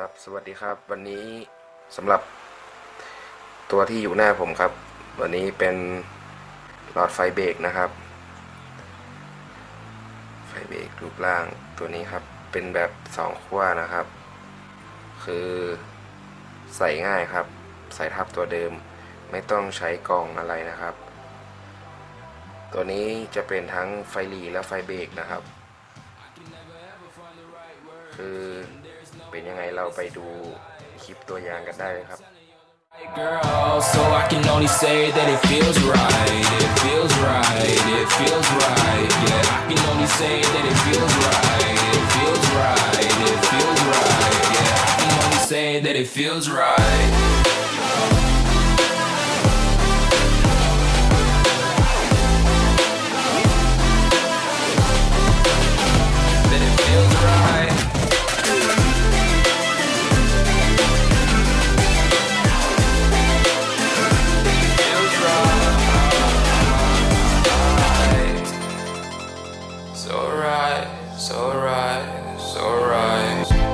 ครับ สวัสดีครับ วันนี้สำหรับตัวที่อยู่หน้าผมครับ วันนี้เป็นหลอดไฟเบรกนะครับ ไฟเบรกรูปร่างตัวนี้ครับ เป็นแบบสองขั้วนะครับ คือใส่ง่ายครับ ใส่ทับตัวเดิม ไม่ต้องใช้กล่องอะไรนะครับ ตัวนี้จะเป็นทั้งไฟหลีและไฟเบรกนะครับ คือ เป็นยังไงเราไปดูคลิปตัวอย่างกันได้เลยครับ Girl, so I can only say that it feels right. It feels right. It feels right. Yeah, I can only say that it feels right. It feels right. It feels right. Yeah, I can only say that it feels right. it's alright, it's alright.